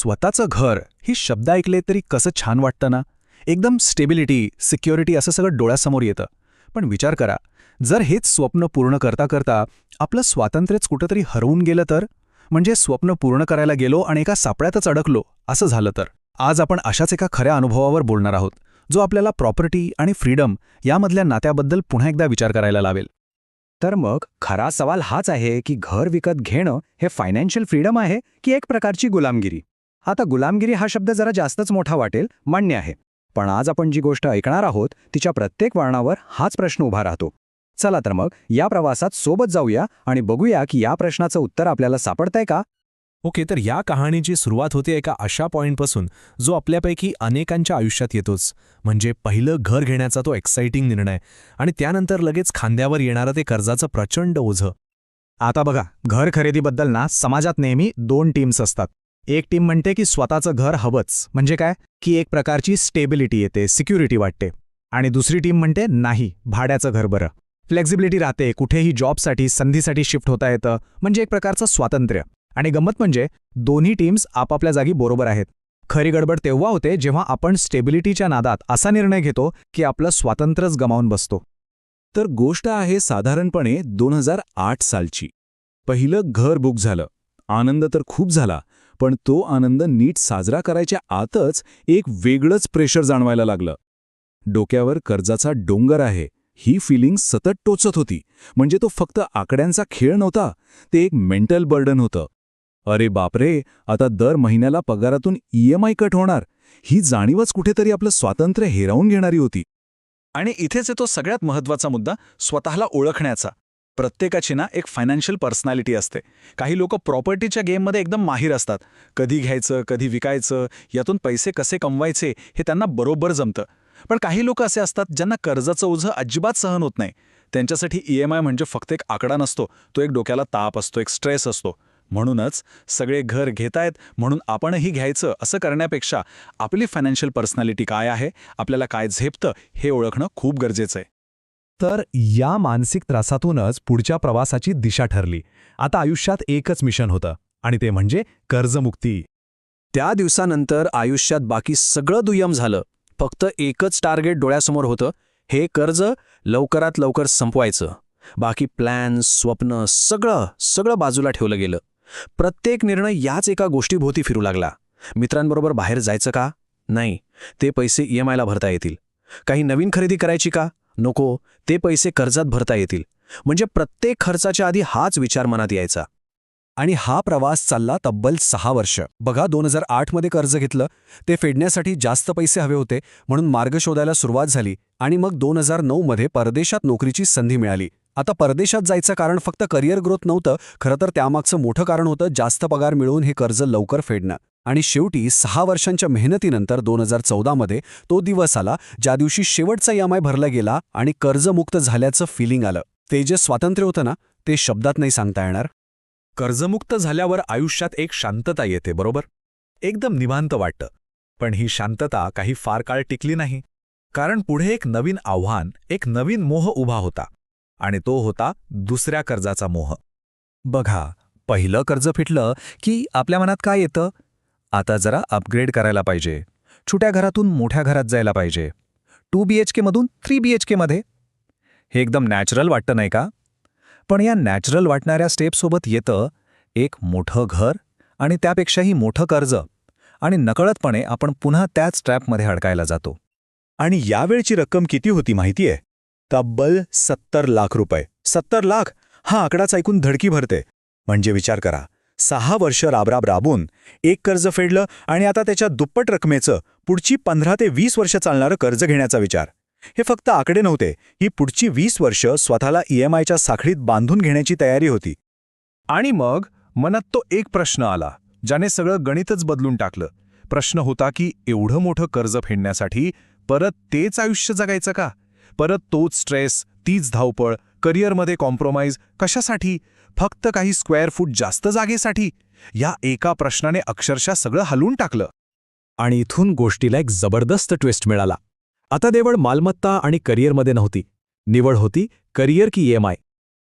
स्वतःचं घर ही शब्द ऐकले तरी कसं छान वाटतं ना? एकदम स्टेबिलिटी सिक्युरिटी असं सगळं डोळ्यासमोर येतं. पण विचार करा जर हेच स्वप्न पूर्ण करता करता आपलं स्वातंत्र्यच कुठंतरी हरवून गेलं तर? म्हणजे स्वप्न पूर्ण करायला गेलो आणि एका सापळ्यातच अडकलो असं झालं तर? आज आपण अशाच एका खऱ्या अनुभवावर बोलणार आहोत जो आपल्याला प्रॉपर्टी आणि फ्रीडम यामधल्या नात्याबद्दल पुन्हा एकदा विचार करायला लावेल. तर मग खरा सवाल हाच आहे की घर विकत घेणं हे फायनान्शियल फ्रीडम आहे की एक प्रकारची गुलामगिरी? आता गुलामगिरी हा शब्द जरा जास्तच मोठा वाटेल मान्य आहे. पण आज आपण जी गोष्ट ऐकणार आहोत तिच्या प्रत्येक वळणावर हाच प्रश्न उभा राहतो. चला तर मग या प्रवासात सोबत जाऊया आणि बघूया की या प्रश्नाचं उत्तर आपल्याला सापडतंय का? ओके तर या कहाणीची सुरुवात होते एका अशा पॉईंटपासून जो आपल्यापैकी अनेकांच्या आयुष्यात येतोच. म्हणजे पहिलं घर घेण्याचा तो एक्साइटिंग निर्णय. आणि त्यानंतर लगेच खांद्यावर येणारं ते कर्जाचं प्रचंड ओझं. आता बघा घर खरेदीबद्दल ना समाजात नेहमी दोन टीम्स असतात. एक टीम म्हणते की स्वतःचं घर हवंच. म्हणजे काय? की एक प्रकारची स्टेबिलिटी येते सिक्युरिटी वाटते. आणि दुसरी टीम म्हणते नाही भाड्याचं घर बरं. फ्लेक्झिबिलिटी राहते कुठेही जॉबसाठी संधीसाठी शिफ्ट होता येतं. म्हणजे एक प्रकारचं स्वातंत्र्य. आणि गंमत म्हणजे दोन्ही टीम्स आपापल्या जागी बरोबर आहेत. खरी गडबड तेव्हा होते जेव्हा आपण स्टेबिलिटीच्या नादात असा निर्णय घेतो की आपलं स्वातंत्र्यच गमावून बसतो. तर गोष्ट आहे साधारणपणे दोन हजार आठ सालची. पहिलं घर बुक झालं. आनंद तर खूप झाला. पण तो आनंद नीट साजरा करायच्या आतच एक वेगळंच प्रेशर जाणवायला लागलं. डोक्यावर कर्जाचा डोंगर आहे ही फिलिंग सतत टोचत होती. म्हणजे तो फक्त आकड्यांचा खेळ नव्हता ते एक मेंटल बर्डन होतं. अरे बापरे आता दर महिन्याला पगारातून ईएमआय कट होणार. ही जाणीवच कुठेतरी आपलं स्वातंत्र्य हेरावून घेणारी होती. आणि इथेच येतो सगळ्यात महत्त्वाचा मुद्दा स्वतःला ओळखण्याचा. प्रत्येकाची ना एक फायनान्शियल पर्सनॅलिटी असते. काही लोक प्रॉपर्टीच्या गेममध्ये एकदम माहीर असतात. कधी घ्यायचं कधी विकायचं यातून पैसे कसे कमवायचे हे त्यांना बरोबर जमतं. पण काही लोक असे असतात ज्यांना कर्जाचं ओझं अजिबात सहन होत नाही. त्यांच्यासाठी ई एम आय म्हणजे फक्त एक आकडा नसतो. तो एक डोक्याला ताप असतो एक स्ट्रेस असतो. म्हणूनच सगळे घर घेतायत म्हणून आपणही घ्यायचं असं करण्यापेक्षा आपली फायनान्शियल पर्सनॅलिटी काय आहे आपल्याला काय झेपतं हे ओळखणं खूप गरजेचं आहे. तर या मानसिक त्रासातूनच पुढच्या प्रवासाची दिशा ठरली. आता आयुष्यात एकच मिशन होतं आणि ते म्हणजे कर्जमुक्ती. त्या दिवसानंतर आयुष्यात बाकी सगळं दुय्यम झालं. फक्त एकच टार्गेट डोळ्यासमोर होतं हे कर्ज लवकरात लवकर संपवायचं. बाकी प्लॅन स्वप्न सगळं सगळं बाजूला ठेवलं गेलं. प्रत्येक निर्णय याच एका गोष्टीभोवती फिरू लागला. मित्रांबरोबर बाहेर जायचं का? नाही. ते पैसे ई एम आयला भरता येतील. काही नवीन खरेदी करायची का? नको ते पैसे कर्जात भरता येतील. म्हणजे प्रत्येक खर्चाच्या आधी हाच विचार मनात यायचा. आणि हा प्रवास चालला तब्बल सहा वर्ष. बघा दोन हजार आठमध्ये कर्ज घेतलं ते फेडण्यासाठी जास्त पैसे हवे होते म्हणून मार्ग शोधायला सुरुवात झाली आणि मग दोन हजार नऊमध्ये परदेशात नोकरीची संधी मिळाली. आता परदेशात जायचं कारण फक्त करिअर ग्रोथ नव्हतं खरं तर त्यामागचं मोठं कारण होतं जास्त पगार मिळवून हे कर्ज लवकर फेडणं. आणि शेवटी सहा वर्षांच्या मेहनतीनंतर दोन हजार चौदामध्ये तो दिवस आला ज्या दिवशी शेवटचा एम भरला गेला आणि कर्जमुक्त झाल्याचं फिलिंग आलं. ते जे स्वातंत्र्य होतं ना ते शब्दात नाही सांगता येणार. कर्जमुक्त झाल्यावर आयुष्यात एक शांतता येते बरोबर? एकदम निवांत वाटतं. पण ही शांतता काही फार काळ टिकली नाही. कारण पुढे एक नवीन आव्हान एक नवीन मोह उभा होता. आणि तो होता दुसऱ्या कर्जाचा मोह. बघा पहिलं कर्ज फिटलं की आपल्या मनात काय येतं? आता जरा अपग्रेड करायला पाहिजे. छोट्या घरातून मोठ्या घरात जायला पाहिजे. टू बी एच केमधून थ्री बी एच केमध्ये हे एकदम नॅचरल वाटतं नाही का? पण या नॅचरल वाटणाऱ्या स्टेपसोबत येतं एक मोठं घर आणि त्यापेक्षाही मोठं कर्ज. आणि नकळतपणे आपण पुन्हा त्याच ट्रॅपमध्ये अडकायला जातो. आणि यावेळची रक्कम किती होती माहितीये? तब्बल सत्तर लाख रुपये. सत्तर लाख? हा आकडाच ऐकून धडकी भरते. म्हणजे विचार करा. सहा वर्ष राबराब राबून एक कर्ज फेडलं आणि आता त्याच्या दुप्पट रकमेचं पुढची पंधरा ते वीस वर्ष चालणारं कर्ज घेण्याचा विचार. हे फक्त आकडे नव्हते ही पुढची वीस वर्ष स्वतःला ईएमआयच्या साखळीत बांधून घेण्याची तयारी होती. आणि मग मनात तो एक प्रश्न आला ज्याने सगळं गणितच बदलून टाकलं. प्रश्न होता की एवढं मोठं कर्ज फेडण्यासाठी परत तेच आयुष्य जगायचं का? परत तोच स्ट्रेस तीच धावपळ करिअरमध्ये कॉम्प्रोमाइज कशासाठी? फक्त काही स्क्वेअर फूट जास्त जागेसाठी? या एका प्रश्नाने अक्षरशः सगळं हलवून टाकलं. आणि इथून गोष्टीला एक जबरदस्त ट्विस्ट मिळाला. आता देवळ मालमत्ता आणि करिअरमध्ये नव्हती. निवड होती करिअर की एम आय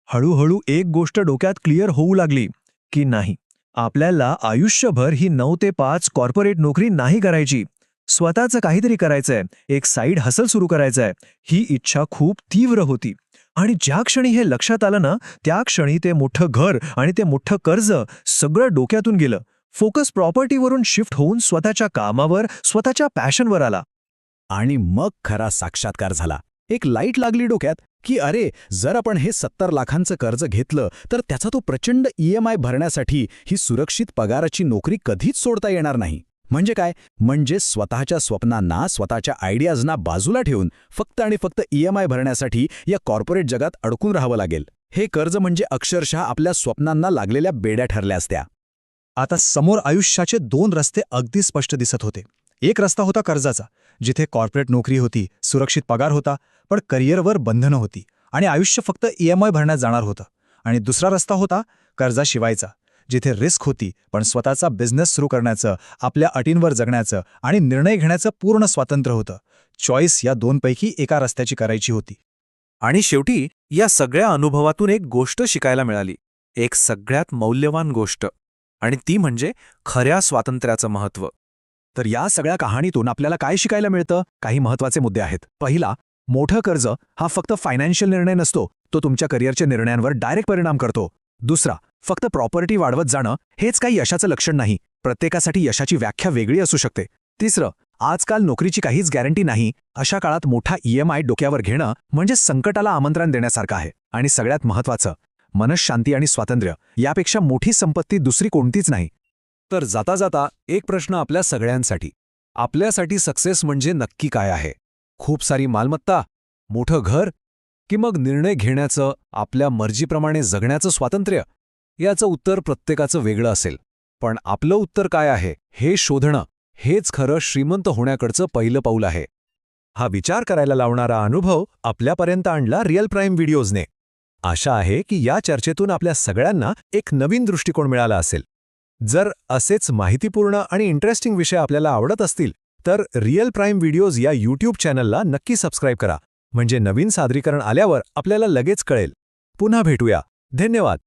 हळूहळू एक गोष्ट डोक्यात क्लिअर होऊ लागली की नाही. आपल्याला आयुष्यभर ही नऊ ते पाच कॉर्पोरेट नोकरी नाही करायची. स्वतःचं काहीतरी करायचंय. एक साईड हसल सुरू करायचंय. ही इच्छा खूप तीव्र होती. आणि ज्या क्षणी हे लक्षात आलं ना त्या क्षणी ते मोठं घर आणि ते मोठं कर्ज सगळं डोक्यातून गेलं. फोकस प्रॉपर्टीवरून शिफ्ट होऊन स्वतःच्या कामावर स्वतःच्या पॅशनवर आला. आणि मग खरा साक्षात्कार झाला. एक लाइट लागली डोक्यात की अरे जर आपण हे सत्तर लाखांचं कर्ज घेतलं तर त्याचा तो प्रचंड ईएमआय भरण्यासाठी ही सुरक्षित पगाराची नोकरी कधीच सोडता येणार नाही. म्हणजे काय? म्हणजे स्वतःच्या स्वप्नांना स्वतःच्या आयडियाजना बाजूला ठेवून फक्त आणि फक्त ईएमआय भरण्यासाठी या कॉर्पोरेट जगात अडकून राहावं लागेल. हे कर्ज म्हणजे अक्षरशः आपल्या स्वप्नांना लागलेल्या बेड्या ठरल्या असत्या. आता समोर आयुष्याचे दोन रस्ते अगदी स्पष्ट दिसत होते. एक रस्ता होता कर्जाचा जिथे कॉर्पोरेट नोकरी होती सुरक्षित पगार होता पण करिअरवर बंधनं होती आणि आयुष्य फक्त ईएमआय भरण्यात जाणार होतं. आणि दुसरा रस्ता होता कर्जाशिवायचा जिथे रिस्क होती पण स्वतःचा बिझनेस सुरू करण्याचं आपल्या अटींवर जगण्याचं आणि निर्णय घेण्याचं पूर्ण स्वातंत्र्य होतं. चॉईस या दोनपैकी एका रस्त्याची करायची होती. आणि शेवटी या सगळ्या अनुभवातून एक गोष्ट शिकायला मिळाली. एक सगळ्यात मौल्यवान गोष्ट. आणि ती म्हणजे खऱ्या स्वातंत्र्याचं महत्त्व. तर या सगळ्या कहाणीतून आपल्याला काय शिकायला मिळतं? काही महत्त्वाचे मुद्दे आहेत. पहिला मोठं कर्ज हा फक्त फायनान्शियल निर्णय नसतो. तो तुमच्या करिअरच्या निर्णयांवर डायरेक्ट परिणाम करतो. दुसरा फक्त प्रॉपर्टी वाढवत जाणं हेच काही यशाचं लक्षण नाही. प्रत्येकासाठी यशाची व्याख्या वेगळी असू शकते. तिसरं आजकाल नोकरीची काहीच गॅरंटी नाही अशा काळात मोठा ईएमआय डोक्यावर घेणं म्हणजे संकटाला आमंत्रण देण्यासारखं आहे. आणि सगळ्यात महत्वाचं मनशांती आणि स्वातंत्र्य यापेक्षा मोठी संपत्ती दुसरी कोणतीच नाही. तर जाता जाता एक प्रश्न आपल्या सगळ्यांसाठी. आपल्यासाठी सक्सेस म्हणजे नक्की काय आहे? खूप सारी मालमत्ता मोठं घर की मग निर्णय घेण्याचं आपल्या मर्जीप्रमाणे जगण्याचं स्वातंत्र्य? याचं उत्तर प्रत्येकाचं वेगळं असेल. पण आपलं उत्तर काय आहे हे शोधणं हेच खरं श्रीमंत होण्याकडचं पहिलं पाऊल आहे. हा विचार करायला लावणारा अनुभव आपल्यापर्यंत आणला रिअल प्राईम व्हिडिओजने. आशा आहे की या चर्चेतून आपल्या सगळ्यांना एक नवीन दृष्टिकोन मिळाला असेल. जर असेच माहितीपूर्ण आणि इंटरेस्टिंग विषय आपल्याला आवडत असतील तर रिअल प्राईम व्हिडिओज या यूट्यूब चॅनलला नक्की सबस्क्राईब करा. म्हणजे नवीन सादरीकरण आल्यावर आपल्याला लगेच कळेल. पुन्हा भेटूया. धन्यवाद.